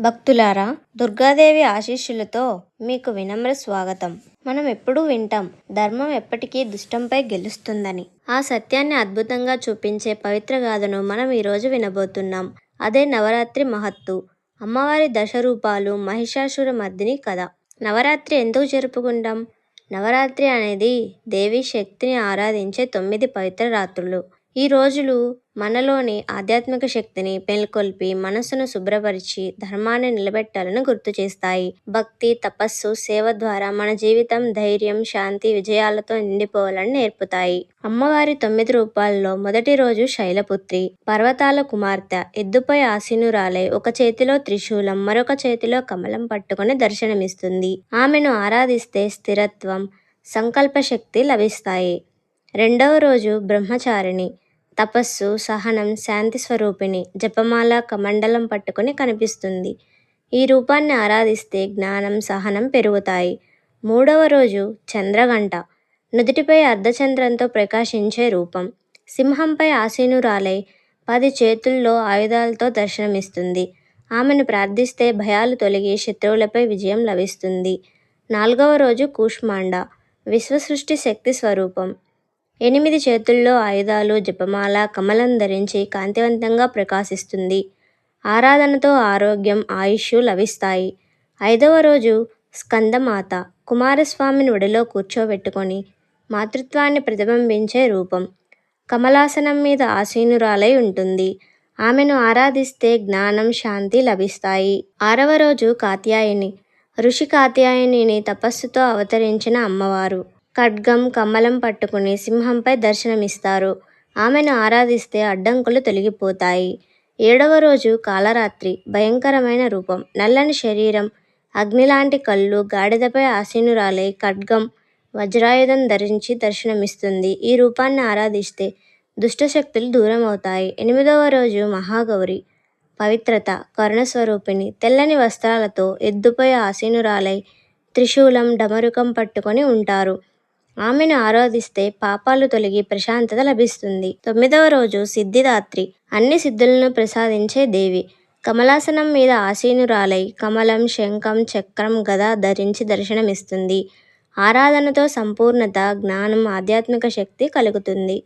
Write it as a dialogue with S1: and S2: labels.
S1: భక్తులారా దుర్గాదేవి ఆశీస్సులతో మీకు వినమ్ర స్వాగతం. మనం ఎప్పుడూ వింటాం ధర్మం ఎప్పటికీ దుష్టంపై గెలుస్తుందని. ఆ సత్యాన్ని అద్భుతంగా చూపించే పవిత్ర గాథను మనం ఈరోజు వినబోతున్నాం. అదే నవరాత్రి మహత్తు అమ్మవారి దశరూపాలు మహిషాసుర మర్దిని కథ. నవరాత్రి ఎందుకు జరుపుకుంటాం? నవరాత్రి అనేది దేవి శక్తిని ఆరాధించే తొమ్మిది పవిత్ర రాత్రులు. ఈ రోజులు మనలోని ఆధ్యాత్మిక శక్తిని మేల్కొల్పి మనసును శుభ్రపరిచి ధర్మాన్ని నిలబెట్టాలని గుర్తు చేస్తాయి. భక్తి తపస్సు సేవ ద్వారా మన జీవితం ధైర్యం శాంతి విజయాలతో నిండిపోవాలని నేర్పుతాయి. అమ్మవారి తొమ్మిది రూపాల్లో మొదటి రోజు శైలపుత్రి పర్వతాల కుమార్తె ఎద్దుపై ఆసీనురాలై ఒక చేతిలో త్రిశూలం మరొక చేతిలో కమలం పట్టుకుని దర్శనమిస్తుంది. ఆమెను ఆరాధిస్తే స్థిరత్వం సంకల్ప శక్తి లభిస్తాయి. రెండవ రోజు బ్రహ్మచారిణి. తపస్సు సహనం శాంతి స్వరూపిణి. జపమాల కమండలం పట్టుకొని కనిపిస్తుంది. ఈ రూపాన్ని ఆరాధిస్తే జ్ఞానం సహనం పెరుగుతాయి. మూడవ రోజు చంద్రగంట. నుదుటిపై అర్ధచంద్రంతో ప్రకాశించే రూపం. సింహంపై ఆసీనురాలై పది చేతుల్లో ఆయుధాలతో దర్శనమిస్తుంది. ఆమెను ప్రార్థిస్తే భయాలు తొలగి శత్రువులపై విజయం లభిస్తుంది. నాలుగవ రోజు కూష్మాండ. విశ్వసృష్టి శక్తి స్వరూపం. ఎనిమిది చేతుల్లో ఆయుధాలు జపమాల కమలం ధరించి కాంతివంతంగా ప్రకాశిస్తుంది. ఆరాధనతో ఆరోగ్యం ఆయుష్ లభిస్తాయి. ఐదవ రోజు స్కందమాత. కుమారస్వామిని ఒడిలో కూర్చోబెట్టుకొని మాతృత్వాన్ని ప్రతిబింబించే రూపం. కమలాసనం మీద ఆసీనురాలై ఉంటుంది. ఆమెను ఆరాధిస్తే జ్ఞానం శాంతి లభిస్తాయి. ఆరవ రోజు కాత్యాయని. ఋషి కాత్యాయనిని తపస్సుతో అవతరించిన అమ్మవారు. ఖడ్గం కమ్మలం పట్టుకుని సింహంపై దర్శనమిస్తారు. ఆమెను ఆరాధిస్తే అడ్డంకులు తొలగిపోతాయి. ఏడవ రోజు కాలరాత్రి భయంకరమైన రూపం. నల్లని శరీరం అగ్నిలాంటి కళ్ళు గాడిదపై ఆసీనురాలై ఖడ్గం వజ్రాయుధం ధరించి దర్శనమిస్తుంది. ఈ రూపాన్ని ఆరాధిస్తే దుష్టశక్తులు దూరం అవుతాయి ఎనిమిదవ రోజు మహాగౌరి పవిత్రత కరుణస్వరూపిణి. తెల్లని వస్త్రాలతో ఎద్దుపై ఆసీనురాలై త్రిశూలం డమరుకం పట్టుకొని ఉంటారు. ఆమెను ఆరాధిస్తే పాపాలు తొలగి ప్రశాంతత లభిస్తుంది. తొమ్మిదవ రోజు సిద్ధిదాత్రి అన్ని సిద్ధులను ప్రసాదించే దేవి. కమలాసనం మీద ఆసీనురాలై కమలం శంఖం చక్రం గద ధరించి దర్శనమిస్తుంది. ఆరాధనతో సంపూర్ణత జ్ఞానం ఆధ్యాత్మిక శక్తి కలుగుతుంది.